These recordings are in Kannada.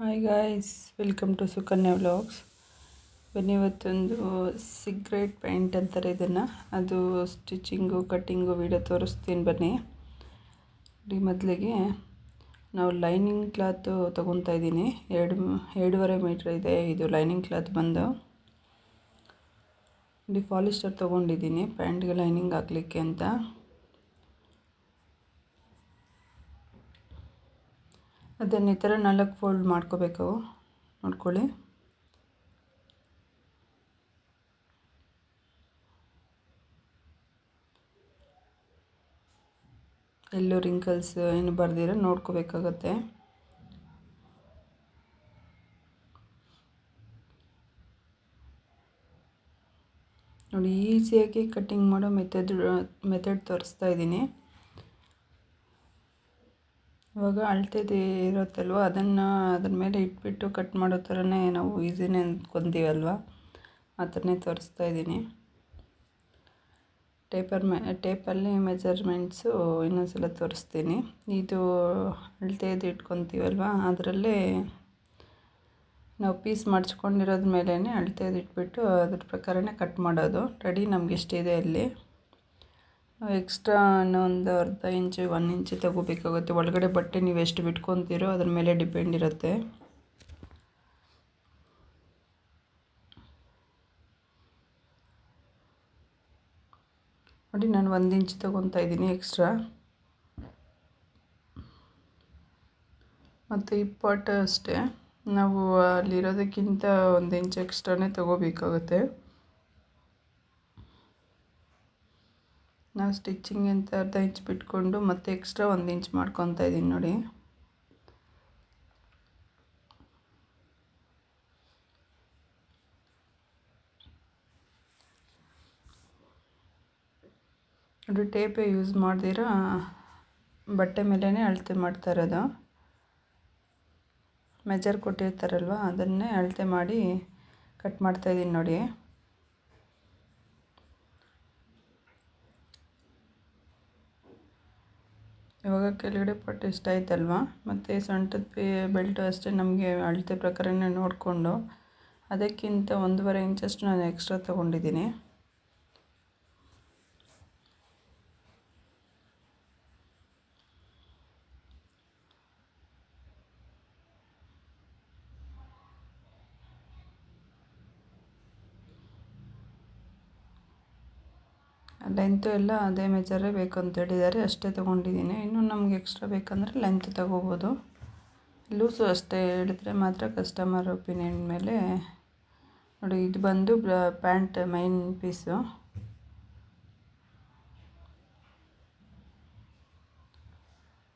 Hi guys welcome to Sukanya vlogs ಬನ್ನಿ ಇವತ್ತೊಂದು ಸಿಗ್ರೆಟ್ ಪ್ಯಾಂಟ್ ಅಂತಾರೆ ಇದನ್ನು. ಅದು ಸ್ಟಿಚಿಂಗು ಕಟ್ಟಿಂಗು ವಿಡಿಯೋ ತೋರಿಸ್ತೀನಿ ಬನ್ನಿ. ಈ ಮೊದಲಿಗೆ ನಾವು ಲೈನಿಂಗ್ ಕ್ಲಾತು ತೊಗೊತಾ ಇದ್ದೀನಿ. ಎರಡು, ಎರಡೂವರೆ ಮೀಟ್ರ್ ಇದೆ ಇದು ಲೈನಿಂಗ್ ಕ್ಲಾತ್ ಬಂದು. ಡಿ ಪಾಲಿಸ್ಟರ್ ತೊಗೊಂಡಿದ್ದೀನಿ ಪ್ಯಾಂಟ್ಗೆ ಲೈನಿಂಗ್ ಹಾಕ್ಲಿಕ್ಕೆ ಅಂತ. ಅದನ್ನು ಈ ಥರ ನಾಲ್ಕು ಫೋಲ್ಡ್ ಮಾಡ್ಕೋಬೇಕು. ನೋಡ್ಕೊಳ್ಳಿ. ಎಲ್ಲೂ ರಿಂಕಲ್ಸ್ ಏನು ಬರ್ದಿರ ನೋಡ್ಕೋಬೇಕಾಗತ್ತೆ. ನೋಡಿ ಈಸಿಯಾಗಿ ಕಟ್ಟಿಂಗ್ ಮಾಡೋ ಮೆಥಡ್ ಮೆಥಡ್ ತೋರಿಸ್ತಾ ಇದ್ದೀನಿ. ಇವಾಗ ಅಳತೆದು ಇರುತ್ತಲ್ವ? ಅದನ್ನು ಅದ್ರ ಮೇಲೆ ಇಟ್ಬಿಟ್ಟು ಕಟ್ ಮಾಡೋ ಥರನೇ ನಾವು ಈಸಿನೇ ಅಂದ್ಕೊತೀವಲ್ವ ಆ ಥರನೇ ತೋರಿಸ್ತಾ ಇದ್ದೀನಿ. ಟೇಪರ್ ಮೆ ಟೇಪಲ್ಲಿ ಮೆಜರ್ಮೆಂಟ್ಸು ಇನ್ನೊಂದು ಸಲ ತೋರಿಸ್ತೀನಿ. ಇದು ಅಳತೆದು ಇಟ್ಕೊತೀವಲ್ವ? ಅದರಲ್ಲೇ ನಾವು ಪೀಸ್ ಮಡ್ಚ್ಕೊಂಡಿರೋದ್ರ ಮೇಲೇ ಅಳತೆದು ಇಟ್ಬಿಟ್ಟು ಅದ್ರ ಪ್ರಕಾರನೇ ಕಟ್ ಮಾಡೋದು. ರೆಡಿ ನಮ್ಗೆ ಎಷ್ಟಿದೆ ಅಲ್ಲಿ? ಎಕ್ಸ್ಟ್ರಾ ಇನ್ನೊಂದು ಅರ್ಧ ಇಂಚು ಒನ್ ಇಂಚು ತಗೋಬೇಕಾಗುತ್ತೆ. ಒಳಗಡೆ ಬಟ್ಟೆ ನೀವು ಎಷ್ಟು ಬಿಟ್ಕೊತೀರೋ ಅದ್ರ ಮೇಲೆ ಡಿಪೆಂಡ್ ಇರುತ್ತೆ. ನೋಡಿ, ನಾನು ಒಂದು ಇಂಚು ತೊಗೊತಾ ಇದ್ದೀನಿ ಎಕ್ಸ್ಟ್ರಾ ಮತ್ತು ಇಪ್ಪಟ್ಟು ಅಷ್ಟೇ. ನಾವು ಅಲ್ಲಿರೋದಕ್ಕಿಂತ ಒಂದು ಇಂಚ್ ಎಕ್ಸ್ಟ್ರಾನೇ ತೊಗೋಬೇಕಾಗುತ್ತೆ. ನಾವು ಸ್ಟಿಚ್ಚಿಂಗ್ ಅಂತ ಅರ್ಧ ಇಂಚ್ ಬಿಟ್ಕೊಂಡು ಮತ್ತೆ ಎಕ್ಸ್ಟ್ರಾ ಒಂದು ಇಂಚ್ ಮಾಡ್ಕೊತಾ ಇದ್ದೀನಿ ನೋಡಿ. ನೋಡಿ ಟೇಪೇ ಯೂಸ್ ಮಾಡ್ದಿರ ಬಟ್ಟೆ ಮೇಲೇ ಅಳತೆ ಮಾಡ್ತಾ ಇರೋದು. ಮೆಜರ್ ಕೊಟ್ಟಿರ್ತಾರಲ್ವ ಅದನ್ನೇ ಅಳತೆ ಮಾಡಿ ಕಟ್ ಮಾಡ್ತಾಯಿದ್ದೀನಿ ನೋಡಿ. ಇವಾಗ ಕೆಳಗಡೆ ಪಟ್ಟು ಇಷ್ಟ ಆಯ್ತಲ್ವ ಮತ್ತು ಸೊಂಟದ ಪೇ ಬೆಲ್ಟು ಅಷ್ಟೇ ನಮಗೆ ಅಳತೆ ಪ್ರಕಾರನೇ ನೋಡಿಕೊಂಡು ಅದಕ್ಕಿಂತ ಒಂದೂವರೆ ಇಂಚಷ್ಟು ನಾನು ಎಕ್ಸ್ಟ್ರಾ ತೊಗೊಂಡಿದ್ದೀನಿ. ಲೆಂತು ಎಲ್ಲ ಅದೇ ಮೆಜರೇ ಬೇಕು ಅಂತ ಹೇಳಿದ್ದಾರೆ, ಅಷ್ಟೇ ತೊಗೊಂಡಿದ್ದೀನಿ. ಇನ್ನು ನಮ್ಗೆ ಎಕ್ಸ್ಟ್ರಾ ಬೇಕಂದರೆ ಲೆಂತ್ ತೊಗೋಬೋದು. ಲೂಸು ಅಷ್ಟೇ ಹೇಳಿದರೆ ಮಾತ್ರ ಕಸ್ಟಮರ್ ಒಪಿನಿಯನ್ ಮೇಲೆ. ನೋಡಿ, ಇದು ಬಂದು ಪ್ಯಾಂಟ್ ಮೈನ್ ಪೀಸು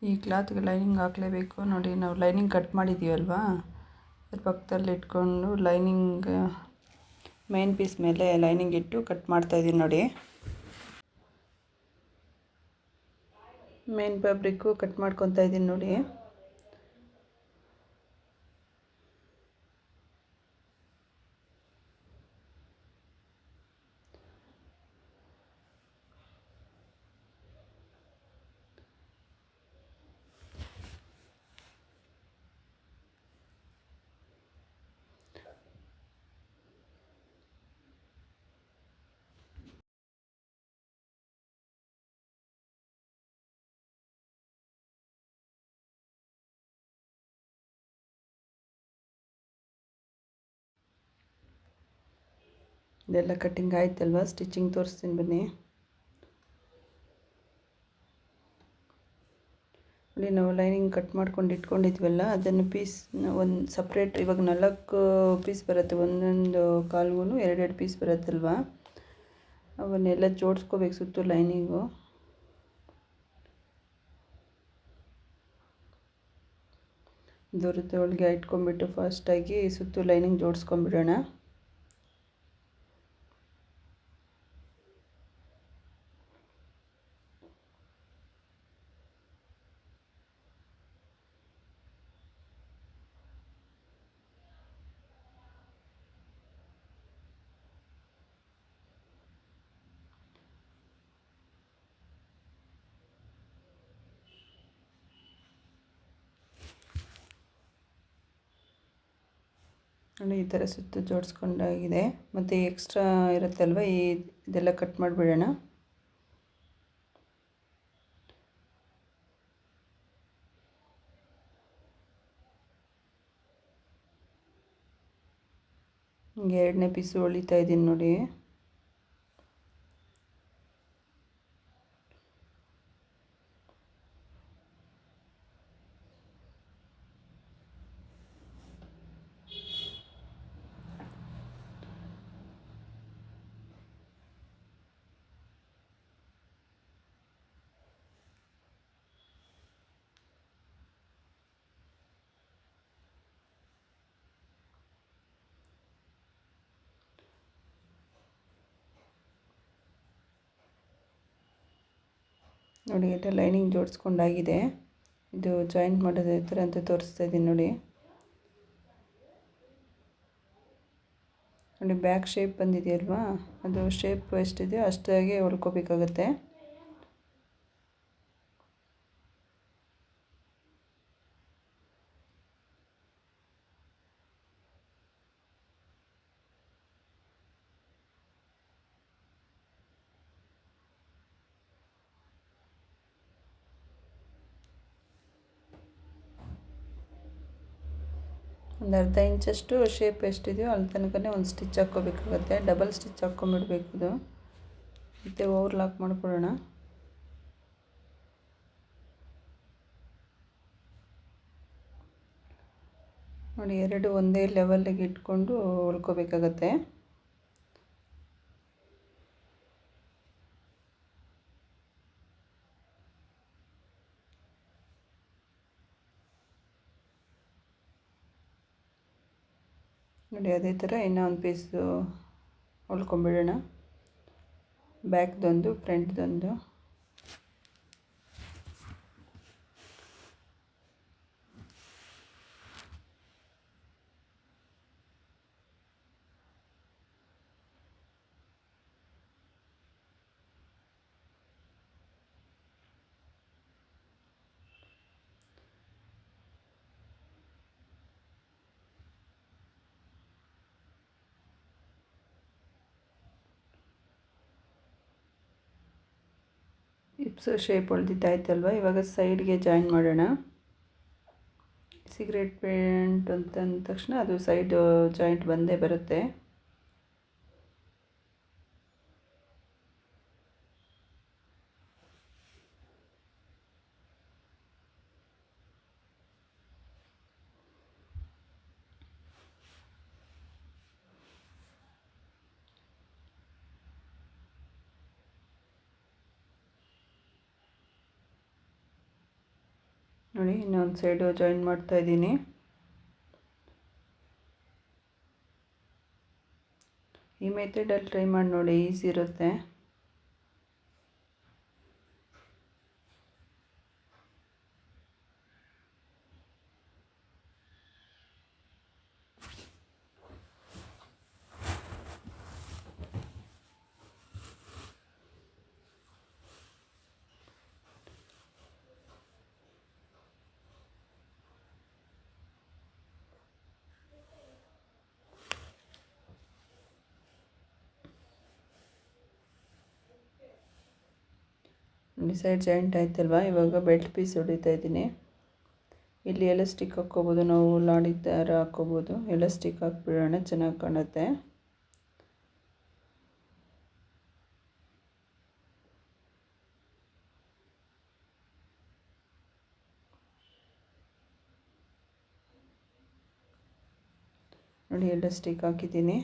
ಈ ಕ್ಲಾತ್ಗೆ ಲೈನಿಂಗ್ ಹಾಕಲೇಬೇಕು. ನೋಡಿ, ನಾವು ಲೈನಿಂಗ್ ಕಟ್ ಮಾಡಿದ್ದೀವಲ್ವಾ? ಅದ್ರ ಪಕ್ಕದಲ್ಲಿ ಇಟ್ಕೊಂಡು ಲೈನಿಂಗ್ ಮೈನ್ ಪೀಸ್ ಮೇಲೆ ಲೈನಿಂಗ್ ಇಟ್ಟು ಕಟ್ ಮಾಡ್ತಾಯಿದ್ದೀನಿ ನೋಡಿ. ಮೇನ್ ಫ್ಯಾಬ್ರಿಕ್ಕು ಕಟ್ ಮಾಡ್ಕೊತಾ ಇದ್ದೀನಿ ನೋಡಿ. ಇದೆಲ್ಲ ಕಟ್ಟಿಂಗ್ ಆಯ್ತಲ್ವ? ಸ್ಟಿಚಿಂಗ್ ತೋರಿಸ್ತೀನಿ ಬನ್ನಿ. ನೋಡಿ ನಾವು ಲೈನಿಂಗ್ ಕಟ್ ಮಾಡ್ಕೊಂಡು ಇಟ್ಕೊಂಡಿದ್ವಲ್ಲ, ಅದನ್ನು ಪೀಸ್ ಒಂದು ಸಪ್ರೇಟ್ ಇವಾಗ ನಾಲ್ಕು ಪೀಸ್ ಬರುತ್ತೆ. ಒಂದೊಂದು ಕಾಲ್ಗೂ ಎರಡೆರಡು ಪೀಸ್ ಬರುತ್ತಲ್ವ? ಅವನ್ನೆಲ್ಲ ಜೋಡಿಸ್ಕೋಬೇಕು ಸುತ್ತು ಲೈನಿಂಗು ದೊರೆತ ಒಳಗೆ ಇಟ್ಕೊಂಡ್ಬಿಟ್ಟು ಫಾಸ್ಟಾಗಿ ಸುತ್ತು ಲೈನಿಂಗ್ ಜೋಡಿಸ್ಕೊಂಬಿಡೋಣ ನೋಡಿ ಈ ಥರ ಸುತ್ತು ಜೋಡಿಸ್ಕೊಂಡಾಗಿದೆ. ಮತ್ತು ಎಕ್ಸ್ಟ್ರಾ ಇರುತ್ತಲ್ವ? ಈ ಇದೆಲ್ಲ ಕಟ್ ಮಾಡಿಬಿಡೋಣ. ಹಿಂಗೆ ಎರಡನೇ ಪೀಸು ಹೊಳಿತಾ ಇದ್ದೀನಿ ನೋಡಿ. ನೋಡಿ ಎಲ್ಲ ಲೈನಿಂಗ್ ಜೋಡಿಸ್ಕೊಂಡಾಗಿದೆ. ಇದು ಜಾಯಿಂಟ್ ಮಾಡೋದು ಥರ ಅಂತ ತೋರಿಸ್ತಾ ಇದ್ದೀನಿ ನೋಡಿ. ನೋಡಿ, ಬ್ಯಾಕ್ ಶೇಪ್ ಬಂದಿದೆಯಲ್ವಾ? ಅದು ಶೇಪ್ ಎಷ್ಟಿದೆಯೋ ಅಷ್ಟಾಗಿ ಹೊಲ್ಕೋಬೇಕಾಗತ್ತೆ. ಒಂದು ಅರ್ಧ ಇಂಚಷ್ಟು ಶೇಪ್ ಎಷ್ಟಿದೆಯೋ ಅಲ್ಲಿ ತನಕನೇ ಒಂದು ಸ್ಟಿಚ್ ಹಾಕ್ಕೋಬೇಕಾಗತ್ತೆ. ಡಬಲ್ ಸ್ಟಿಚ್ ಹಾಕ್ಕೊಂಬಿಡ್ಬೇಕು ಇದು. ಮತ್ತು ಓವರ್ಲಾಕ್ ಮಾಡಿಕೊಡೋಣ ನೋಡಿ, ಎರಡು ಒಂದೇ ಲೆವೆಲ್ಗೆ ಇಟ್ಕೊಂಡು ಹೊಲ್ಕೋಬೇಕಾಗತ್ತೆ. ಅದೇ ಥರ ಇನ್ನೂ ಒಂದು ಪೀಸು ಹೊಲ್ಕೊಂಬಿಡೋಣ. ಬ್ಯಾಕ್ದೊಂದು ಫ್ರಂಟ್ದೊಂದು ಹಿಪ್ಸು ಶೇಪ್ ಹೊಳ್ದಿದ್ದಾಯ್ತಲ್ವ ಇವಾಗ ಸೈಡ್ಗೆ ಜಾಯಿನ್ ಮಾಡೋಣ. ಸಿಗರೇಟ್ ಪೇಂಟ್ ಅಂತಂದ ತಕ್ಷಣ ಅದು ಸೈಡ್ ಜಾಯಿಂಟ್ ಬಂದೇ ಬರುತ್ತೆ. ನೋಡಿ ಇನ್ನೊಂದು ಸೈಡು ಜಾಯಿನ್ ಮಾಡ್ತಾ ಇದ್ದೀನಿ. ಈ ಮೆಥಡಲ್ಲಿ ಟ್ರೈ ಮಾಡಿ ನೋಡಿ ಈಸಿ ಇರುತ್ತೆ. ಈ ಸೈಡ್ ಜಾಯಿಂಟ್ ಆಯ್ತಲ್ವ? ಇವಾಗ ಬೆಲ್ಟ್ ಪೀಸ್ ಹೊಡಿತಾ ಇದ್ದೀನಿ. ಇಲ್ಲಿ ಎಲಾಸ್ಟಿಕ್ ಹಾಕ್ಕೋಬೋದು, ನಾವು ಲಾಡಿ ಥರ ಹಾಕ್ಕೋಬೋದು. ಎಲ್ಲ ಸ್ಟಿಕ್ ಹಾಕ್ಬಿಡೋಣ, ಚೆನ್ನಾಗಿ ಕಾಣುತ್ತೆ. ನೋಡಿ, ಎಲಾಸ್ಟಿಕ್ ಹಾಕಿದ್ದೀನಿ.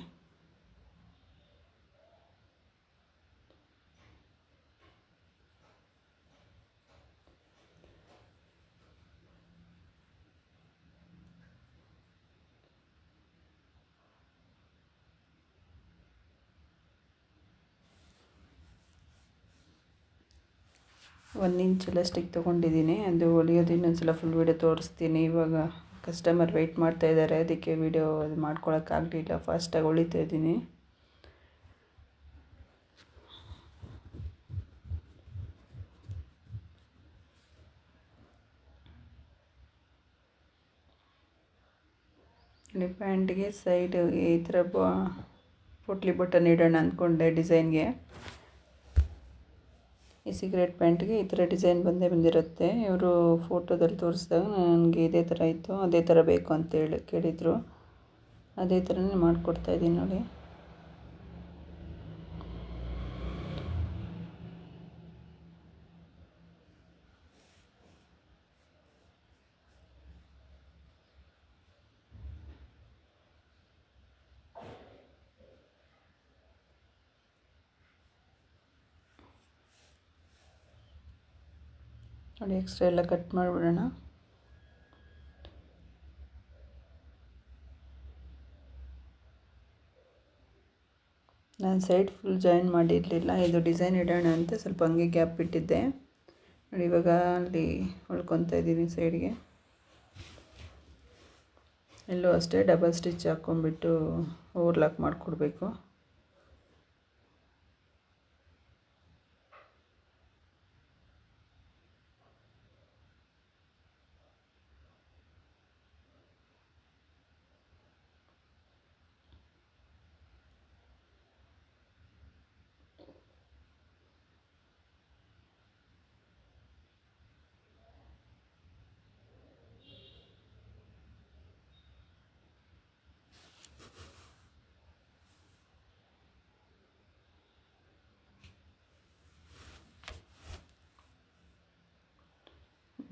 ಒಂದು ಎಲಾಸ್ಟಿಕ್ ತೊಗೊಂಡಿದ್ದೀನಿ. ಅದು ಹೊಲಿಯೋದು ಇನ್ನೊಂದು ಫುಲ್ ವೀಡಿಯೋ ತೋರಿಸ್ತೀನಿ. ಇವಾಗ ಕಸ್ಟಮರ್ ವೆಯ್ಟ್ ಮಾಡ್ತಾ ಇದ್ದಾರೆ ಅದಕ್ಕೆ ವೀಡಿಯೋ ಅದು ಮಾಡ್ಕೊಳಕ್ಕಾಗಲಿಲ್ಲ ಫಾಸ್ಟಾಗಿ ಹೊಲಿತಾ ಇದ್ದೀನಿ. ಇಲ್ಲಿ ಪ್ಯಾಂಟ್ಗೆ ಸೈಡ್ ಈ ಥರ ಬ ಪುಟ್ಲಿ ಬಟನ್ ಇಡೋಣ ಅಂದ್ಕೊಂಡೆ ಡಿಸೈನ್ಗೆ ಈ ಸಿಗರೇಟ್ ಪ್ಯಾಂಟ್ಗೆ ಈ ಥರ ಡಿಸೈನ್ ಬಂದೇ ಬಂದಿರುತ್ತೆ. ಇವರು ಫೋಟೋದಲ್ಲಿ ತೋರಿಸಿದಾಗ ನನಗೆ ಇದೇ ಥರ ಇತ್ತು, ಅದೇ ಥರ ಬೇಕು ಅಂತೇಳಿ ಕೇಳಿದರು. ಅದೇ ಥರನೇ ಮಾಡಿಕೊಡ್ತಾಯಿದ್ದೀನಿ ನೋಡಿ. ನೋಡಿ ಎಕ್ಸ್ಟ್ರಾ ಎಲ್ಲ ಕಟ್ ಮಾಡಿಬಿಡೋಣ. ನಾನು ಸೈಡ್ ಫುಲ್ ಜಾಯಿನ್ ಮಾಡಿರಲಿಲ್ಲ, ಇದು ಡಿಸೈನ್ ಇಡೋಣ ಅಂತ ಸ್ವಲ್ಪ ಹಂಗೆ ಗ್ಯಾಪ್ ಬಿಟ್ಟಿದ್ದೆ. ನೋಡಿ ಇವಾಗ ಅಲ್ಲಿ ಹೊಳ್ಕೊತಾ ಇದ್ದೀನಿ ಸೈಡ್ಗೆ ಎಲ್ಲೂ ಅಷ್ಟೇ ಡಬಲ್ ಸ್ಟಿಚ್ ಹಾಕ್ಕೊಂಬಿಟ್ಟು ಓವರ್ಲಾಕ್ ಮಾಡಿಕೊಡ್ಬೇಕು.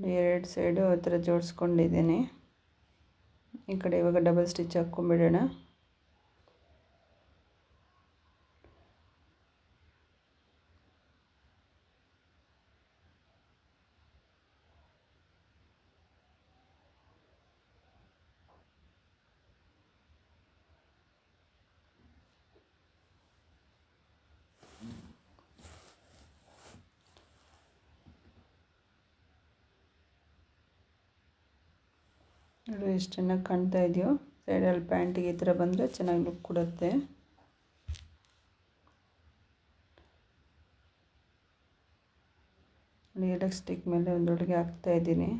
ಎರಡು ಸೈಡು ಆ ಥರ ಜೋಡಿಸ್ಕೊಂಡಿದ್ದೀನಿ. ಈ ಕಡೆ ಇವಾಗ ಡಬಲ್ ಸ್ಟಿಚ್ ಹಾಕ್ಕೊಂಬಿಡೋಣ. ನೋಡಿ, ಎಷ್ಟು ಚೆನ್ನಾಗಿ ಕಾಣ್ತಾ ಇದೆಯೋ. ಸೈಡಲ್ಲಿ ಪ್ಯಾಂಟಿಗೆ ಈ ಥರ ಬಂದರೆ ಚೆನ್ನಾಗಿ ಲುಕ್ ಕೊಡುತ್ತೆ. ಎರಡಕ್ಕೆ ಸ್ಟಿಕ್ ಮೇಲೆ ಒಂದೊಳಗೆ ಹಾಕ್ತಾ ಇದ್ದೀನಿ.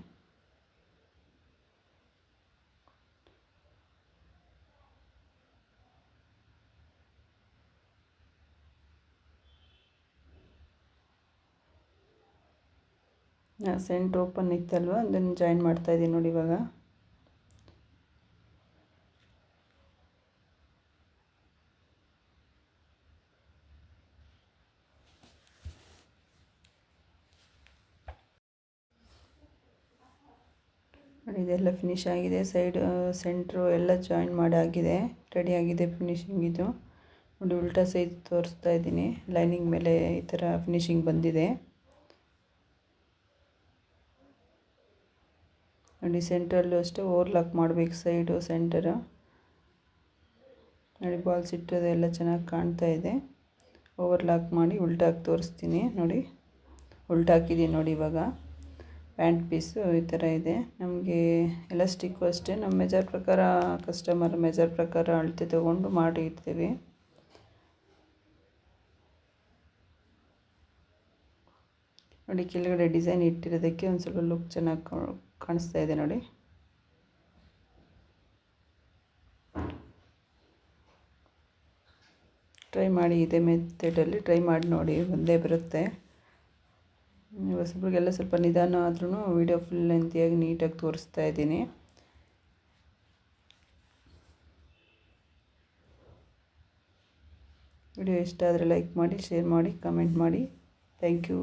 ಸೆಂಟ್ ಓಪನ್ ಇತ್ತಲ್ವ? ಅದನ್ನು ಜಾಯಿನ್ ಮಾಡ್ತಾಯಿದ್ದೀನಿ ನೋಡಿ ಇವಾಗ. ನೋಡಿ ಇದೆಲ್ಲ ಫಿನಿಶ್ ಆಗಿದೆ. ಸೈಡ್ ಸೆಂಟ್ರು ಎಲ್ಲ ಜಾಯಿನ್ ಮಾಡಾಗಿದೆ ರೆಡಿಯಾಗಿದೆ ಫಿನಿಶಿಂಗ್ ಇದು. ನೋಡಿ, ಉಲ್ಟಾ ಸೈಜ್ ತೋರಿಸ್ತಾ ಇದ್ದೀನಿ. ಲೈನಿಂಗ್ ಮೇಲೆ ಈ ಥರ ಫಿನಿಶಿಂಗ್ ಬಂದಿದೆ. ನೋಡಿ ಸೆಂಟ್ರಲ್ಲೂ ಅಷ್ಟೇ ಓವರ್ಲಾಕ್ ಮಾಡಬೇಕು ಸೈಡು ಸೆಂಟರು ನೋಡಿ ಬಾಲ್ಸ್ ಇಟ್ಟೋದು ಎಲ್ಲ ಚೆನ್ನಾಗಿ ಕಾಣ್ತಾ ಇದೆ. ಓವರ್ಲಾಕ್ ಮಾಡಿ ಉಲ್ಟಾಗಿ ತೋರಿಸ್ತೀನಿ. ನೋಡಿ ಉಲ್ಟಾಕಿದ್ದೀನಿ ನೋಡಿ ಇವಾಗ. ಪ್ಯಾಂಟ್ ಪೀಸು ಈ ಥರ ಇದೆ. ನಮಗೆ ಎಲಾಸ್ಟಿಕ್ಕು ಅಷ್ಟೇ. ನಮ್ಮ ಮೆಜರ್ ಪ್ರಕಾರ, ಕಸ್ಟಮರ್ ಮೆಜರ್ ಪ್ರಕಾರ ಅಳತೆ ತೊಗೊಂಡು ಮಾಡಿರ್ತೀವಿ ನೋಡಿ, ಕೆಳಗಡೆ ಡಿಸೈನ್ ಇಟ್ಟಿರೋದಕ್ಕೆ ಒಂದು ಸ್ವಲ್ಪ ಲುಕ್ ಚೆನ್ನಾಗಿ ಕಾಣಿಸ್ತಾ ಇದೆ ನೋಡಿ. ಟ್ರೈ ಮಾಡಿ ಇದೇ ಮೆಥಡಲ್ಲಿ ಟ್ರೈ ಮಾಡಿ ನೋಡಿ, ಒಂದೇ ಬರುತ್ತೆ. ಹೊಸಬ್ರಿಗೆಲ್ಲ ಸ್ವಲ್ಪ ನಿಧಾನ ಆದ್ರೂ ವೀಡಿಯೋ ಫುಲ್ ಲೆಂತಿಯಾಗಿ ನೀಟಾಗಿ ತೋರಿಸ್ತಾ ಇದ್ದೀನಿ. ವಿಡಿಯೋ ಇಷ್ಟ ಆದರೆ ಲೈಕ್ ಮಾಡಿ ಶೇರ್ ಮಾಡಿ ಕಮೆಂಟ್ ಮಾಡಿ. Thank you